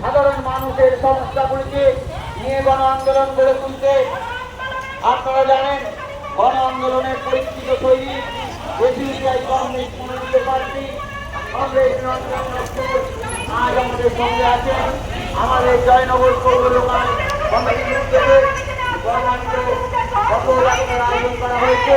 সাধারণ মানুষের সমস্যাগুলিকে নিয়ে গণ আন্দোলন গড়ে তুলতে আপনারা জানেন, গণ আন্দোলনের পরিচিত তৈরি। আমাদের সঙ্গে আমাদের জয়নগর পৌর আয়োজন করা হয়েছে।